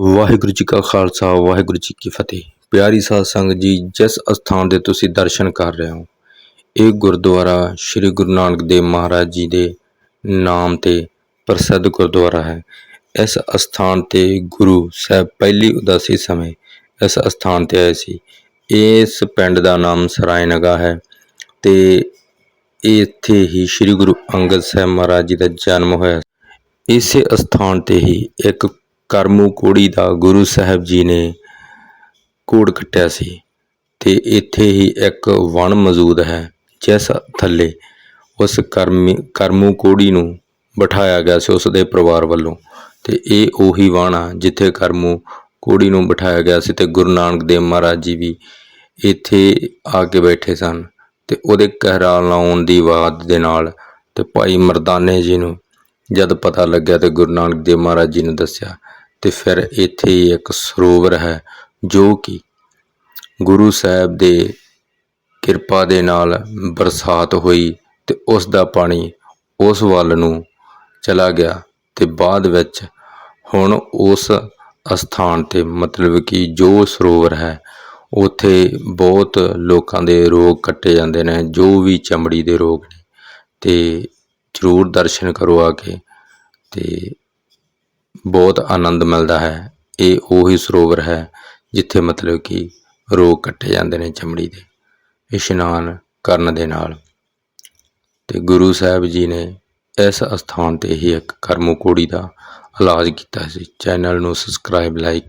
ਵਾਹਿਗੁਰੂ ਜੀ ਕਾ ਖਾਲਸਾ, ਵਾਹਿਗੁਰੂ ਜੀ ਕੀ ਫਤਿਹ। ਪਿਆਰੀ ਸਾਧ ਸੰਗਤ ਜੀ, ਜਿਸ ਅਸਥਾਨ ਦੇ ਤੁਸੀਂ ਦਰਸ਼ਨ ਕਰ ਰਹੇ ਹੋ, ਇਹ ਗੁਰਦੁਆਰਾ ਸ੍ਰੀ ਗੁਰੂ ਨਾਨਕ ਦੇਵ ਮਹਾਰਾਜ ਜੀ ਦੇ ਨਾਮ ਤੇ ਪ੍ਰਸਿੱਧ ਗੁਰਦੁਆਰਾ ਹੈ। ਇਸ ਅਸਥਾਨ ਤੇ ਗੁਰੂ ਸਾਹਿਬ ਪਹਿਲੀ ਉਦਾਸੀ ਸਮੇਂ ਇਸ ਅਸਥਾਨ ਤੇ ਆਏ ਸੀ। ਇਸ ਪਿੰਡ ਦਾ ਨਾਮ ਸਰਾਇਨਗਾ ਹੈ ਤੇ ਇੱਥੇ ਹੀ ਸ੍ਰੀ ਗੁਰੂ ਅੰਗਦ ਸਾਹਿਬ ਮਹਾਰਾਜ ਜੀ ਦਾ ਜਨਮ ਹੋਇਆ। ਇਸੇ ਅਸਥਾਨ ਤੇ ਹੀ ਇੱਕ ਕਰਮੂ ਕੋੜੀ ਦਾ ਗੁਰੂ ਸਾਹਿਬ ਜੀ ਨੇ ਕੋੜ ਕੱਟਿਆ ਸੀ ਤੇ ਇੱਥੇ ਹੀ ਇੱਕ ਵਣ ਮੌਜੂਦ ਹੈ, ਜਿਸ ਥੱਲੇ ਉਸ ਕਰਮੀ ਕਰਮੂ ਕੋੜੀ ਨੂੰ ਬਿਠਾਇਆ ਗਿਆ ਸੀ ਉਸ ਦੇ ਪਰਿਵਾਰ ਵੱਲੋਂ ਤੇ ਇਹ ਉਹੀ ਵਣ ਆ ਜਿੱਥੇ ਕਰਮੂ ਕੋੜੀ ਨੂੰ ਬਿਠਾਇਆ ਗਿਆ ਸੀ ਤੇ ਗੁਰੂ ਨਾਨਕ ਦੇਵ ਮਹਾਰਾਜ ਜੀ ਵੀ ਇੱਥੇ ਆ ਕੇ ਬੈਠੇ ਸਨ ਤੇ ਉਹਦੇ ਕਹਿਰਾ ਲਾਉਣ ਦੀ ਆਵਾਜ਼ ਦੇ ਨਾਲ ਤੇ ਭਾਈ ਮਰਦਾਨੇ ਜੀ ਨੂੰ ਜਦ ਪਤਾ ਲੱਗਿਆ ਤੇ ਗੁਰੂ ਨਾਨਕ ਦੇਵ ਮਹਾਰਾਜ ਜੀ ਨੂੰ ਦੱਸਿਆ ਤੇ ਫਿਰ ਇੱਥੇ ਇੱਕ ਸਰੋਵਰ ਹੈ, ਜੋ ਕਿ ਗੁਰੂ ਸਾਹਿਬ ਦੇ ਕਿਰਪਾ ਦੇ ਨਾਲ ਬਰਸਾਤ ਹੋਈ ਤੇ ਉਸ ਦਾ ਪਾਣੀ ਉਸ ਵੱਲ ਨੂੰ ਚਲਾ ਗਿਆ ਤੇ ਬਾਅਦ ਵਿੱਚ ਹੁਣ ਉਸ ਅਸਥਾਨ ਤੇ ਮਤਲਬ ਕਿ ਜੋ ਸਰੋਵਰ ਹੈ, ਉੱਥੇ ਬਹੁਤ ਲੋਕਾਂ ਦੇ ਰੋਗ ਕੱਟੇ ਜਾਂਦੇ ਨੇ, ਜੋ ਵੀ ਚਮੜੀ ਦੇ ਰੋਗ ਨੇ, ਤੇ ਜ਼ਰੂਰ ਦਰਸ਼ਨ ਕਰੋ ਆ ਕੇ ਤੇ ਬਹੁਤ ਆਨੰਦ ਮਿਲਦਾ ਹੈ। ਇਹ ਉਹੀ ਸਰੋਵਰ ਹੈ ਜਿੱਥੇ ਮਤਲਬ ਕਿ ਰੋਗ ਕੱਟੇ ਜਾਂਦੇ ਨੇ ਚਮੜੀ ਦੇ। ਇਸ਼ਨਾਨ ਕਰਨ ਦੇ ਨਾਲ। ਤੇ ਗੁਰੂ ਸਾਹਿਬ ਜੀ ਨੇ ਇਸ ਅਸਥਾਨ ਤੇ ਹੀ ਇੱਕ ਕਰਮੂ ਕੋੜੀ ਦਾ ਇਲਾਜ ਕੀਤਾ ਸੀ। ਚੈਨਲ ਨੂੰ ਸਬਸਕ੍ਰਾਈਬ, ਲਾਈਕ